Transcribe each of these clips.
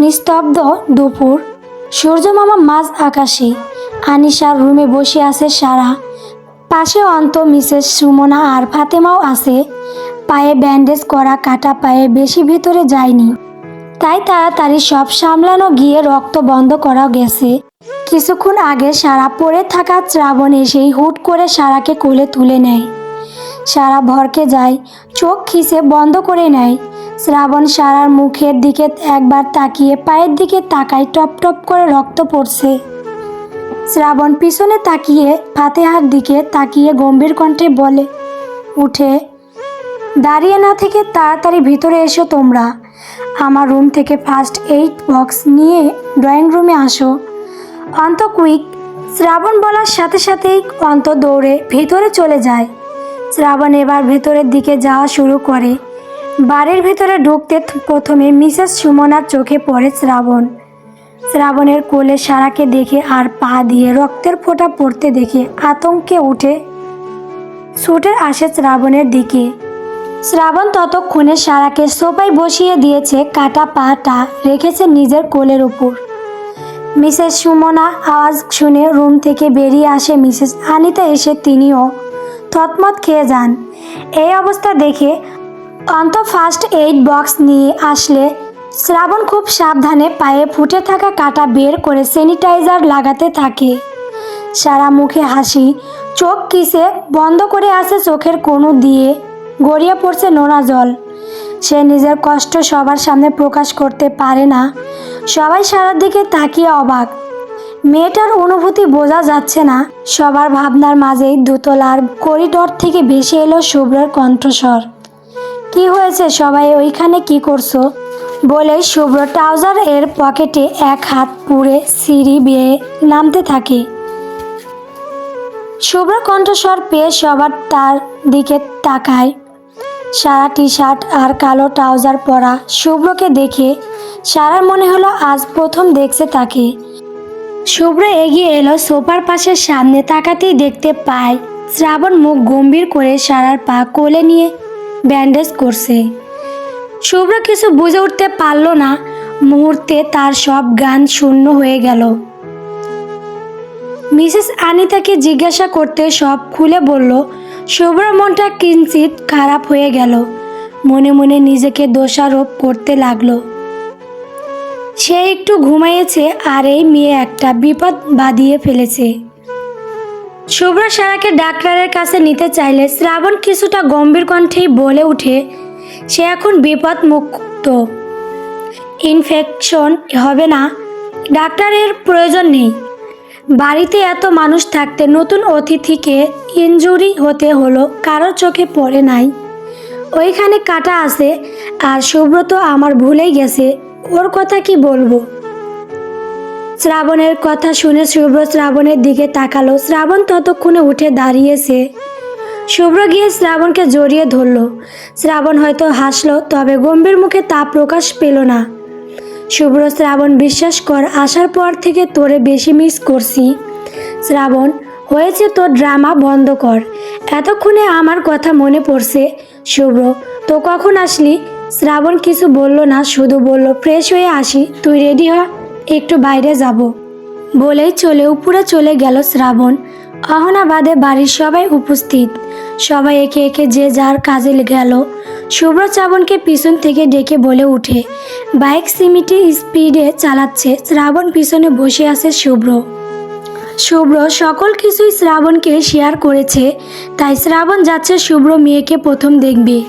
নিস্তব্ধ দুপুর। সূর্য মামা মাঝ আকাশে আনিশার রুমে বসে আছে সারা। পাশে অন্ত মিসেস সুমনা আর ফাতেমাও আছে। পায়ে ব্যান্ডেজ করা কাটা পায়ে বেশি ভিতরে যায়নি। তাই তাড়াতাড়ি সব সামলানো গিয়ে রক্ত বন্ধ করা গেছে। কিছুক্ষণ আগে সারা পড়ে থাকা শ্রাবণ এসেই হুট করে সারাকে কোলে তুলে নেয়। সারা ভরকে যায়, চোখ খিসে বন্ধ করে নেয়। শ্রাবণ সারার মুখের দিকে একবার তাকিয়ে পায়ের দিকে তাকায় টপ টপ করে রক্ত পড়ছে। শ্রাবণ পিছনে তাকিয়ে ফাতেহার দিকে তাকিয়ে গম্ভীর কণ্ঠে বলে, উঠে। দাঁড়িয়ে না থেকে তাড়াতাড়ি ভিতরে এসো তোমরা। আমার রুম থেকে ফার্স্ট এইড বক্স নিয়ে ড্রয়িং রুমে আসো। অন্ত কুইক, শ্রাবণ বলার সাথে সাথেই অন্ত দৌড়ে ভিতরে চলে যায়। শ্রাবণ এবার ভেতরের দিকে যাওয়া শুরু করে। বাড়ির ভেতরে ঢুকতে প্রথমে মিসেস সুমনার চোখে পড়ে শ্রাবণ। শ্রাবণের কোলে সারাকে দেখে আর পা দিয়ে রক্তের ফোঁটা পড়তে দেখে আতঙ্কে উঠে। ছুটে আসে শ্রাবণের দিকে। শ্রাবণ ততক্ষণে সারাকে সোফায় বসিয়ে দিয়েছে, কাটা পাটা রেখেছে নিজের কোলের উপর। মিসেস সুমনা আওয়াজ শুনে রুম থেকে বেরিয়ে আসে মিসেস আনিতা এসে তিনিও থতমত খেয়ে যান। এই অবস্থা দেখে অন্ত ফার্স্ট এইড বক্স নিয়ে আসলে শ্রাবণ খুব সাবধানে পায়ে ফুটে থাকা কাটা বের করে স্যানিটাইজার লাগাতে থাকে। সারা মুখে হাসি, চোখ কিসে বন্ধ করে আসে চোখের কোনো দিয়ে গড়িয়ে পড়ছে নোনা জল। সে নিজের কষ্ট সবার সামনে প্রকাশ করতে পারে না। সবাই সারার দিকে তাকিয়ে অবাক। মেয়েটার অনুভূতি বোঝা যাচ্ছে না। সবার ভাবনার মাঝেই দুতলার করিডর থেকে ভেসে এলো শুভ্রের কণ্ঠস্বর। কি হয়েছে সবাই? ওইখানে কি করছ? বলে শুভ্র ট্রাউজার এর পকেটে এক হাত পুড়ে সিঁড়ি বেয়ে নামতে থাকে। শুভ্র কণ্ঠস্বর পেয়ে সবার তার দিকে তাকায়। সারা টি শার্ট আর কালো ট্রাউজার পরা শুভ্রকে দেখে সারার মনে হলো আজ প্রথম দেখছে তাকে। শুভ্র এগিয়ে এলো সোফার পাশের সামনে তাকাতেই দেখতে পায় শ্রাবণ মুখ গম্ভীর করে সারার পা কোলে নিয়ে ব্যান্ডেজ করছে। শুভ্র কিছু বুঝে উঠতে পারল না। মুহূর্তে তার সব গান শূন্য হয়ে গেল। মিসেস আনিতাকে জিজ্ঞাসা করতে সব খুলে বলল, শুভ্র, মনটা কিঞ্চিত খারাপ হয়ে গেল। মনে মনে নিজেকে দোষারোপ করতে লাগল। সে একটু ঘুমাইয়েছে আর এই মেয়ে একটা বিপদ বাঁধিয়ে ফেলেছে। শুভ্র সারাকে ডাক্তারের কাছে নিতে চাইলে শ্রাবণ কিছুটা গম্ভীর কণ্ঠেই বলে উঠে সে এখন বিপদ মুক্ত ইনফেকশন হবে না। ডাক্তারের প্রয়োজন নেই। বাড়িতে এত মানুষ থাকতে নতুন অতিথিকে ইনজুরি হতে হলো, কারও চোখে পড়ে নাই। ওইখানে কাটা আছে, আর সুব্রত আমার ভুলেই গেছে। ওর কথা কি বলব? শ্রাবণের কথা শুনে শুভ্র শ্রাবণের দিকে তাকালো। শ্রাবণ ততক্ষণে উঠে দাঁড়িয়েছে। শুভ্র গিয়ে শ্রাবণকে জড়িয়ে ধরলো। শ্রাবণ হয়তো হাসলো, তবে গম্ভীর মুখে তা প্রকাশ পেল না। শুভ্র শ্রাবণ, বিশ্বাস কর, আসার পর থেকে তোরে বেশি মিস করছি। শ্রাবণ, হয়েছে তোর ড্রামা বন্ধ কর। এতক্ষণে আমার কথা মনে পড়ছে। শুভ্র, তো কখন আসলি? শ্রাবণ কিছু বলল না, শুধু বলল ফ্রেশ হয়ে আসি। তুই রেডি হ? একটু বাইরে যাব। বলেই চলে উপরে চলে গেল শ্রাবণ। অহনাবাদে বাড়ির সবাই উপস্থিত। সবাই একে একে যে যার কাজে গেল। শুভ্র শ্রাবণকে পিছন থেকে ডেকে বলে উঠে, বাইক সিমিটি স্পিডে চালাচ্ছে। শ্রাবণ পিছনে বসে আছে শুভ্র। শুভ্র সকল কিছুই শ্রাবণকে শেয়ার করেছে। তাই শ্রাবণ যাচ্ছে শুভ্র মেয়েকে প্রথম দেখবে।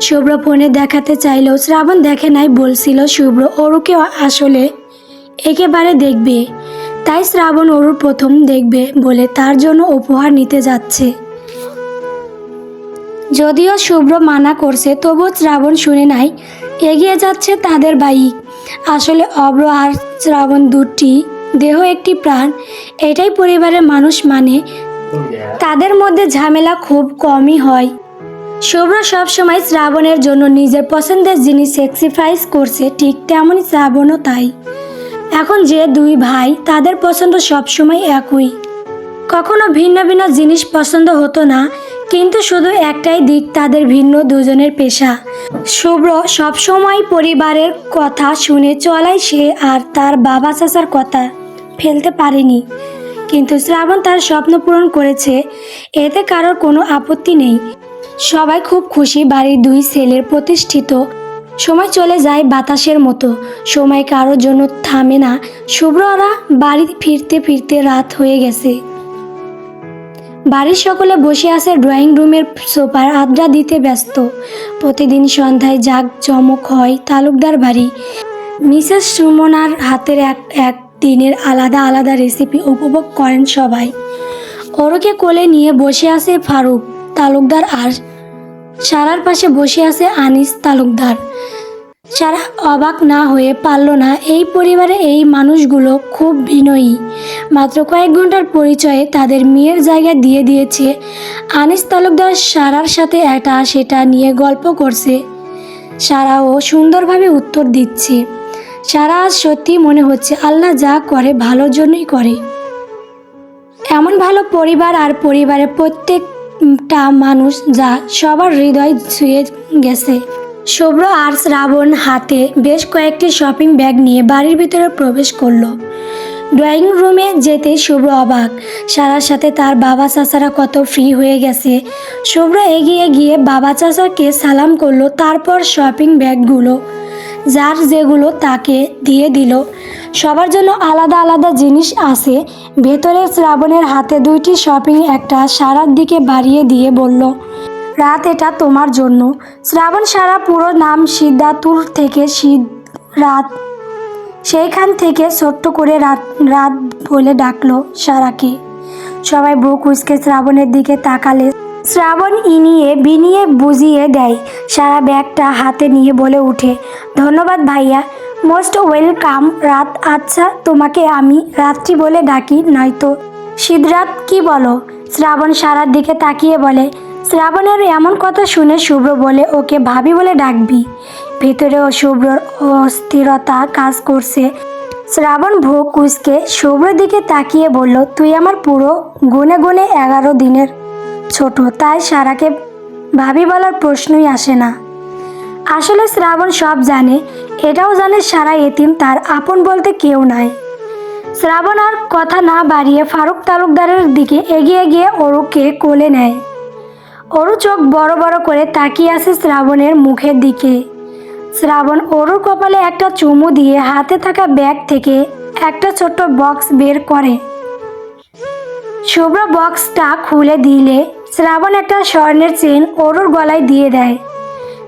শুভ্র ফোনে দেখাতে চাইলেও শ্রাবণ দেখে নাই বলছিল শুভ্র অরুকে আসলে একেবারে দেখবে। তাই শ্রাবণ অরুর প্রথম দেখবে বলে তার জন্য উপহার নিতে যাচ্ছে। যদিও শুভ্র মানা করছে, তবুও শ্রাবণ শুনে নাই। এগিয়ে যাচ্ছে তাদের বাইক। আসলে অব্র আর শ্রাবণ দুটি দেহ একটি প্রাণ। এটাই পরিবারের মানুষ মানে। তাদের মধ্যে ঝামেলা খুব কমই হয়। শুভ্র সবসময় শ্রাবণের জন্য নিজের পছন্দের জিনিস স্যাক্রিফাইস করছে, ঠিক তেমনই শ্রাবণও তাই। এখন যে দুই ভাই, তাদের পছন্দ সবসময় একই। কখনো ভিন্ন ভিন্ন জিনিস পছন্দ হতো না, কিন্তু শুধু একটাই দিক তাদের ভিন্ন দুজনের পেশা। শুভ্র সবসময় পরিবারের কথা শুনে চলাই সে আর তার বাবা চাচার কথা ফেলতে পারেনি। কিন্তু শ্রাবণ তার স্বপ্ন পূরণ করেছে, এতে কারোর কোনো আপত্তি নেই। সবাই খুব খুশি বাড়ির দুই ছেলের প্রতিষ্ঠিত সময় চলে যায় বাতাসের মতো। সময় কারোর জন্য থামে না। শুভ্ররা বাড়ি ফিরতে ফিরতে রাত হয়ে গেছে। বাড়ির সকলে বসে আছে ড্রয়িং রুমের সোফার আড্ডা দিতে ব্যস্ত। প্রতিদিন সন্ধ্যায় জাগ জমক হয় তালুকদার বাড়ি। মিসেস সুমনার হাতের এক এক দিনের আলাদা আলাদা রেসিপি উপভোগ করেন সবাই। ওরকে কোলে নিয়ে বসে আছে ফারুক, তালুকদার আর সারার পাশে বসে আছে আনিস তালুকদার। সারা অবাক না হয়ে পারল না এই পরিবারে এই মানুষগুলো খুব বিনয়ী। মাত্র কয়েক ঘণ্টার পরিচয়ে তাদের মেয়ের জায়গা দিয়ে দিয়েছে। আনিস তালুকদার সারার সাথে এটা সেটা নিয়ে গল্প করছে। সারাও সুন্দরভাবে উত্তর দিচ্ছে। সারা আজ সত্যি মনে হচ্ছে আল্লাহ যা করে ভালোর জন্যই করে। এমন ভালো পরিবার আর পরিবারের প্রত্যেকটা মানুষ যা সবার হৃদয় ছুঁয়ে গেছে। শুভ্র আর শ্রাবণ হাতে বেশ কয়েকটি শপিং ব্যাগ নিয়ে বাড়ির ভিতরে প্রবেশ করল। ড্রয়িং রুমে যেতে শুভ্র অবাক। সারার সাথে তার বাবা চাচারা কত ফ্রি হয়ে গেছে। শুভ্র এগিয়ে গিয়ে বাবা চাচাকে সালাম করল, তারপর শপিং ব্যাগগুলো যার যেগুলো তাকে দিয়ে দিল। সবার জন্য আলাদা আলাদা জিনিস আছে। ভেতরে শ্রাবণের হাতে দুইটি শপিং একটা সারার দিকে বাড়িয়ে দিয়ে বলল, রাত এটা তোমার জন্য। শ্রাবণ, সারা পুরো নাম সিদ্ধাতুর থেকে সিদ, রাত। সেইখান থেকে ছোট্ট করে রাত রাত বলে ডাকলো সারাকে। সবাই বুক উসকে শ্রাবণের দিকে তাকালে শ্রাবণ ইনিয়ে বিনিয়ে বুঝিয়ে দেয়। সারা ব্যাগটা হাতে নিয়ে বলে উঠে, ধন্যবাদ ভাইয়া, মোস্ট ওয়েলকাম। রাত আচ্ছা তোমাকে আমি রাত্রি বলে ডাকি, নয়তো। সিদ্ধরাত কি বলো? শ্রাবণ সারার দিকে তাকিয়ে বলে, শ্রাবণের এমন কথা শুনে শুভ্র বলে ওকে ভাবি বলে ডাকবি। ভেতরেও শুভ্রর অস্থিরতা কাজ করছে। শ্রাবণ ভোগ কুচকে শুভ্র দিকে তাকিয়ে বলল, তুই আমার পুরো গুনে গুনে এগারো দিনের ছোট, তাই সারাকে ভাবি বলার প্রশ্নই আসে না। আসলে শ্রাবণ সব জানে, এটাও জানে সারা এতিম তার আপন বলতে কেউ নাই। শ্রাবণ আর কথা না বাড়িয়ে ফারুক তালুকদারের দিকে এগিয়ে গিয়ে অরুকে কোলে নেয়। অরু চোখ বড় বড় করে তাকিয়ে আছে শ্রাবণের মুখের দিকে। শ্রাবণ অরুর কপালে একটা চুমু দিয়ে হাতে থাকা ব্যাগ থেকে একটা ছোট্ট বক্স বের করে। শুভ্র বক্সটা খুলে দিলে শ্রাবণ একটা স্বর্ণের চেন অরুর গলায় দিয়ে দেয়।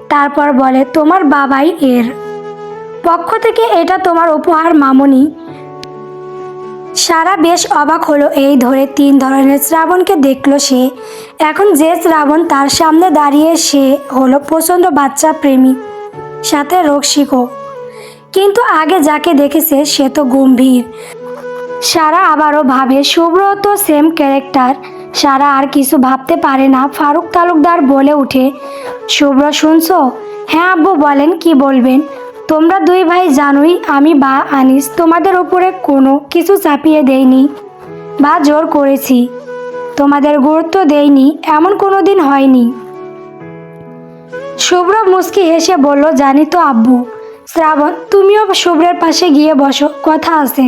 তারপর বলে, তোমার বাবাই এর। পক্ষ থেকে এটা তোমার উপহার, মামনি। সারা বেশ অবাক হলো এই ধরে তিন ধরনের শ্রাবণকে দেখল সে। এখন যে শ্রাবণ তার সামনে দাঁড়িয়ে সে হলো প্রচণ্ড বাচ্চা প্রেমী, সাথে রসিকও কিন্তু আগে যাকে দেখেছে সে তো গম্ভীর। সারা আবারও ভাবে শুভ্র তো সেম ক্যারেক্টার সারা আর কিছু ভাবতে পারে না। ফারুক তালুকদার বলে উঠে শুভ্র শুনছো? হ্যাঁ আব্বু, বলেন, কি বলবেন? তোমরা দুই ভাই জানোই, আমি বা আনিস তোমাদের উপরে কোনো কিছু চাপিয়ে দেইনি বা জোর করেছি। তোমাদের গুরুত্ব দেইনি, এমন কোনো দিন হয়নি। শুভ্র মুস্কি হেসে বলল, জানি তো আব্বু, শ্রাবণ, তুমিও শুভ্রের পাশে গিয়ে বসো, কথা আছে।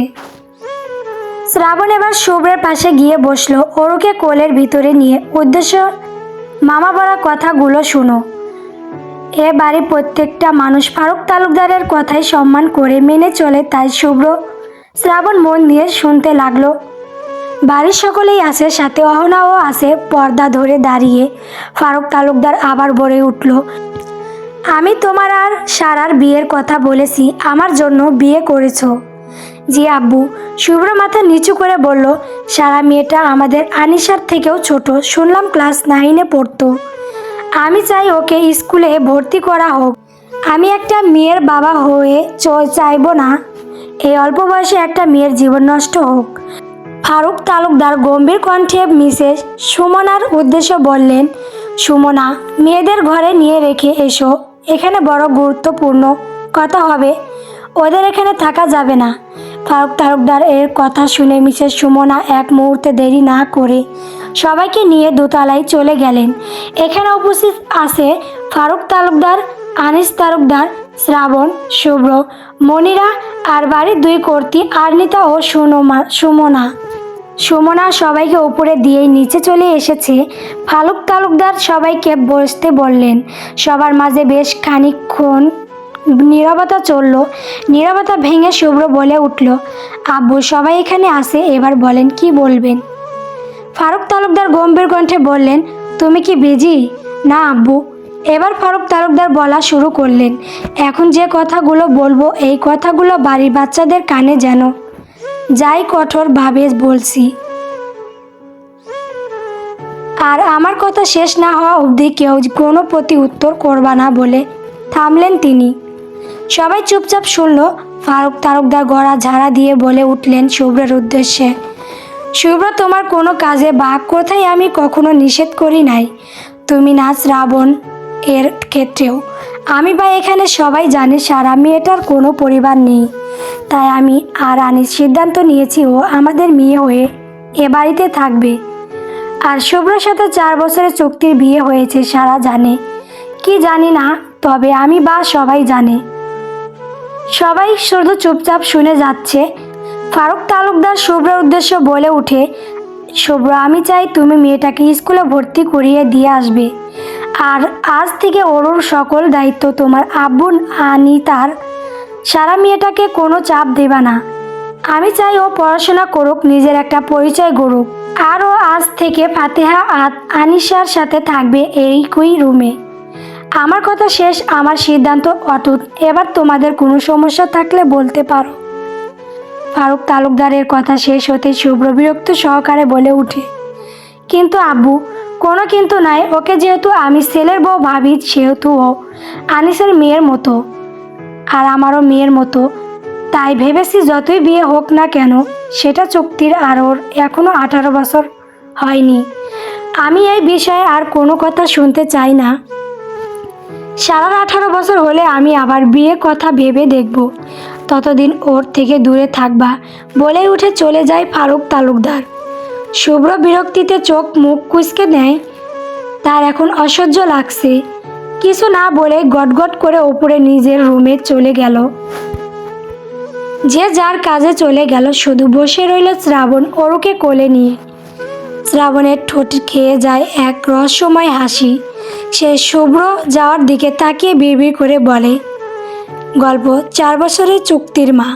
শ্রাবণ এবার শুভ্রের পাশে গিয়ে বসল। অরুকে কোলের ভিতরে নিয়ে। উদ্দেশ্য, মামা বলা কথাগুলো শুনো। এ বাড়ির প্রত্যেকটা মানুষ ফারুক তালুকদারের কথাই সম্মান করে মেনে চলে, তাই শুভ্র শ্রাবণ মন দিয়ে শুনতে লাগল। বাড়ির সকলেই আছে, সাথে অহনাও আছে, পর্দা ধরে দাঁড়িয়ে। ফারুক তালুকদার আবার বলে উঠল, আমি তোমার আর সারার বিয়ের কথা বলেছি, আমার জন্য বিয়ে করেছ। জি আব্বু, শুভ্র মাথা নিচু করে বলল, সারা মেয়েটা আমাদের আনিসার থেকেও ছোট, শুনলাম ক্লাস নাইনে পড়তো। আমি চাই ওকে স্কুলে ভর্তি করা হোক। আমি একটা মেয়ের বাবা হয়ে চাইব না। এই অল্প বয়সে একটা মেয়ের জীবন নষ্ট হোক। ফারুক তালুকদার গম্ভীর কণ্ঠে মিসেস সুমনার উদ্দেশ্য বললেন, সুমনা, মেয়েদের ঘরে নিয়ে রেখে এসো। এখানে বড় গুরুত্বপূর্ণ কথা হবে। ওদের এখানে থাকা যাবে না। ফারুক তালুকদার এর কথা শুনে মিসেস সুমনা এক মুহূর্তে দেরি না করে সবাইকে নিয়ে দোতলায় চলে গেলেন। এখানে উপস্থিত আছে ফারুক তালুকদার, আনিস তালুকদার, শ্রাবণ, শুভ্র, মনিরা আর বাড়ির দুই কর্তী আর্নিতা ও সুনমা, সুমনা। সুমনা সবাইকে উপরে দিয়েই নিচে চলে এসেছে। ফালুক তালুকদার সবাইকে বসতে বললেন। সবার মাঝে বেশ খানিকক্ষণ নীরবতা চলল। নীরবতা ভেঙে শুভ্র বলে উঠল, আব্বু, সবাই এখানে আসে এবার বলেন কি বলবেন? ফারুক তালুকদার গম্ভীর কণ্ঠে বললেন, তুমি কি বিজি? না, আব্বু। এবার ফারুক তালুকদার বলা শুরু করলেন, এখন যে কথাগুলো বলব, এই কথাগুলো বাড়ির বাচ্চাদের কানে যেন। যাই কঠোরভাবে বলছি। আর আমার কথা শেষ না হওয়া অবধি কেউ কোনো প্রতি উত্তর করবা না বলে থামলেন তিনি। সবাই চুপচাপ শুনল। ফারুক তারকদার গড়া ঝাড়া দিয়ে বলে উঠলেন শুভ্রের উদ্দেশ্যে, শুভ্র, তোমার কোনো কাজে বা কোথায়? আমি কখনো নিষেধ করি নাই। তুমি নাচ রাবণ এর ক্ষেত্রেও। আমি বা এখানে সবাই জানে সারা মেয়েটার কোনো পরিবার নেই। তাই আমি আর আনিস সিদ্ধান্ত নিয়েছি, ও আমাদের মেয়ে হয়ে এ বাড়িতে থাকবে। আর শুভ্রর সাথে চার বছরের চুক্তির বিয়ে হয়েছে, সারা জানে। কি জানি না, তবে আমি বা সবাই জানে। সবাই শুধু চুপচাপ শুনে যাচ্ছে। ফারুক তালুকদার শুভ্রের উদ্দেশ্য বলে উঠে শুভ্র, আমি চাই তুমি মেয়েটাকে স্কুলে ভর্তি করিয়ে দিয়ে আসবে। আর আজ থেকে ওরুর সকল দায়িত্ব তোমার আব্বু আনি তার সারা মেয়েটাকে কোনো চাপ দেবা না। আমি চাই ও পড়াশোনা করুক, নিজের একটা পরিচয় গড়ুক। আর ও আজ থেকে ফাতেহা আর আনিশার সাথে থাকবে এইকই রুমে। আমার কথা শেষ, আমার সিদ্ধান্ত অটুট। এবার তোমাদের কোনো সমস্যা থাকলে বলতে পারো। ফারুক তালুকদারের কথা শেষ হতে শুভ্র বিরক্ত সহকারে বলে উঠে, কিন্তু আব্বু, কোনো কিন্তু নাই। ওকে যেহেতু আমি ছেলের বউ ভাবি, সেহেতু ও আনিসের মেয়ের মতো আর আমারও মেয়ের মতো। তাই ভেবেছি যতই বিয়ে হোক না কেন, সেটা চুক্তির আর ওর এখনও আঠারো বছর হয়নি। আমি এই বিষয়ে আর কোনো কথা শুনতে চাই না। সারা আঠারো বছর হলে আমি আবার বিয়ে কথা ভেবে দেখব। ততদিন ওর থেকে দূরে থাকবা বলে উঠে চলে যায় ফারুক তালুকদার। শুভ্র বিরক্তিতে চোখ মুখ কুচকে নেয়, তার এখন অসহ্য লাগছে। কিছু না বলে গটগট করে ওপরে নিজের রুমে চলে গেল। যে যার কাজে চলে গেল, শুধু বসে রইল শ্রাবণ ওরুকে কোলে নিয়ে। শ্রাবণের ঠোঁট খেয়ে যায় এক রহস্যময় হাসি। সে শুভ্র যাওয়ার দিকে তাকিয়ে বিড়বিড় করে বলে গল্প চার বছরের চুক্তির মা।